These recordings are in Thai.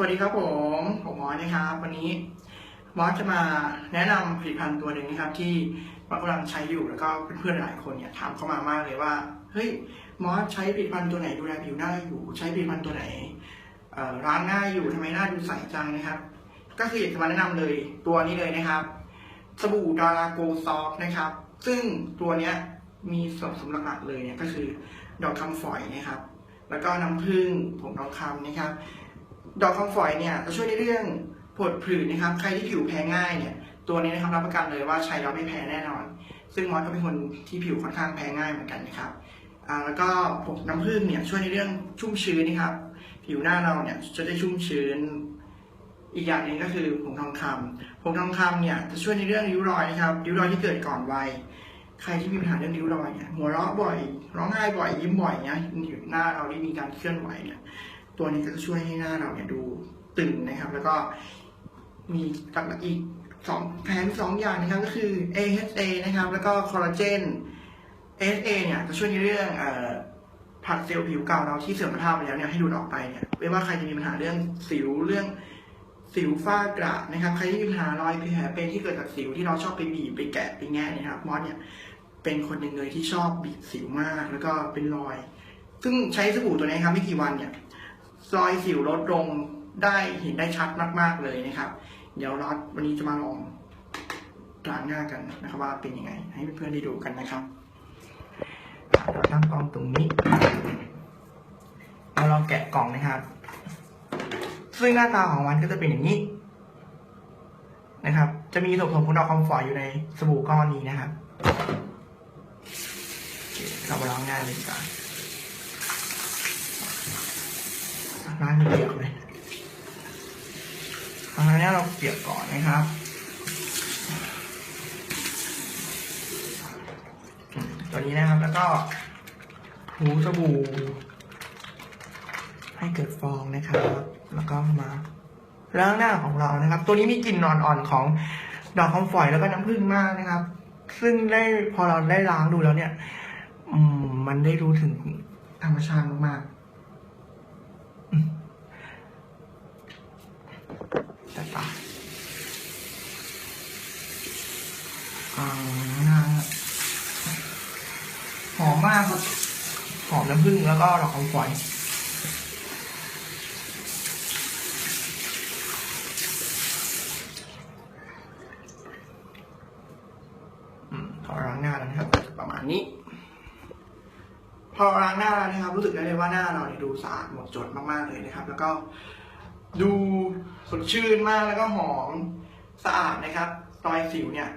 สวัสดีครับผมผมมอสนะครับวันนี้มอสจะมาแนะนำผลิตภัณฑ์ตัวหนึ่งนะครับที่มอสกำลังใช้อยู่แล้วก็เพื่อนๆหลายคนเนี่ยถามเข้ามามากเลยว่าเฮ้ยมอสใช้ผลิตภัณฑ์ตัวไหนดูแลผิวหน้าอยู่ ใช้ผลิตภัณฑ์ตัวไหนเอ่อล้างหน้าอยู่ทำไมหน้าดูใสจังนะครับ ก็คืออยากจะมาแนะนำเลยตัวนี้เลยนะครับ สบู่ดาราโกซอฟนะครับ ซึ่งตัวเนี้ยมีส่วนผสมหลักๆเลยเนี่ยก็คือดอกคำฝอยนะครับ แล้วก็น้ำผึ้งผงทองคำนะครับ ดอกคำฝอยเนี่ยจะช่วยในเรื่องผดผื่นนะครับ ใครที่ผิวแพ้ง่ายเนี่ย ตัวนี้นะครับรับประกันเลยว่าใช้แล้วไม่แพ้แน่นอน ซึ่งมอสก็เป็นคนที่ผิวค่อนข้างแพ้ง่ายเหมือนกันนะครับอ่าแล้วก็ผงน้ำผึ้งเนี่ยช่วยในเรื่องชุ่มชื้นนะครับ ผิวหน้าเราเนี่ยจะได้ชุ่มชื้น อีกอย่างหนึ่งก็คือผงทองคำผงทองคำเนี่ยจะช่วยในเรื่องริ้วรอยนะครับริ้วรอยที่เกิดก่อนวัยใครที่มีปัญหาเรื่องริ้วรอยเนี่ยหัวเราะบ่อย ร้องไห้บ่อยยิ้มบ่อยเนี่ยหน้าเราได้มีการเคลื่อนไหวเนี่ย ตัวนี้ก็จะช่วยให้หน้าเราเนี่ยดูตึงนะครับ แล้วก็มีหลักอีกสองแผนสองอย่างนะครับก็คือ AHA นะครับ แล้วก็คอลลาเจน AHA เนี่ยจะช่วยในเรื่องเอ่อผักเซลล์ผิวเก่าเราที่เสื่อมสภาพไปแล้วเนี่ยให้ดูดออกไปเนี่ยไม่ว่าใครจะมีปัญหาเรื่องสิวเรื่องสิวฝ้ากระนะครับ ใครที่มีปัญหารอยแผลเป็นที่เกิดจากสิวที่เราชอบไปบีบไปแกะไปแงะเนยนะครับมอสเนี่ยเป็นคนหนึ่งเลยที่ชอบบีบสิวมาก แล้วก็เป็นรอย ซึ่งใช้สบู่ตัวนี้ครับไม่กี่วันเนี่ย รอยสิวลดลงได้เห็นได้ชัดมาก ๆเลยนะครับ เดี๋ยวรอดวันนี้จะมาลองล้างหน้ากันนะครับว่าเป็นยังไง ให้เพื่อนๆได้ดูกันนะครับเราตั้งกล้องตรงนี้เราลองแกะกล่องนะครับ ซึ่งหน้าตาของมันก็จะเป็นอย่างนี้นะครับ จะมีส่วนผสมของดอกคอมฟอร์อยู่ในสบู่ก้อนนี้นะครับ เรามาล้างหน้าเลยดีกว่า ล้างให้เปียกเลยอันนี้เราเปียกก่อนนะครับตัวนี้นะครับแล้วก็ถูสบู่ให้เกิดฟองนะครับ แล้วก็มาล้างหน้าของเรานะครับ ตัวนี้มีกลิ่นนอนอ่อนของดอกคอมฝอยแล้วก็น้ำผึ้งมากนะครับ ซึ่งได้พอเราได้ล้างดูแล้วเนี่ย อืม มันได้รู้ถึงธรรมชาติมากๆ แต่ตาอ่าหอมมากครับ หอมน้ำผึ้งแล้วก็ดอกคำฝอยพอล้างหน้าแล้วนะครับ ประมาณนี้ พอล้างหน้าแล้วนะครับ รู้สึกได้เลยว่าหน้าเราเนี่ยดูสะอาดหมดจดมากๆเลยนะครับ แล้วก็ ดูสดชื่นมากแล้วก็หอมสะอาดนะครับรอยสิวเนี่ย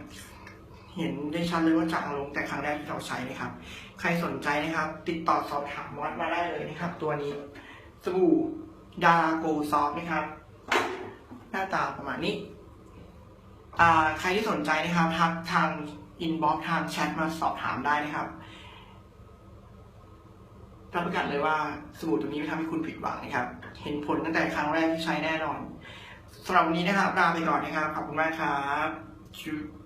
เห็นได้ชัดเลยว่าจางลงแต่ครั้งแรกที่เราใช้นะครับ ใครสนใจนะครับ ติดต่อสอบถามมอสมาได้เลยนะครับ ตัวนี้สบู่ดาโกซอฟนะครับ หน้าตาประมาณนี้ใครที่สนใจนะครับทักทางอินบ็อกทางแชทมาสอบถามได้นะครับ รับประกันเลยว่าสบู่ตัวนี้ไม่ทำให้คุณผิดหวังนะครับ เห็นผลตั้งแต่ครั้งแรกที่ใช้แน่นอนสำหรับวันนี้นะครับลาไปก่อนนะครับ ขอบคุณมากครับ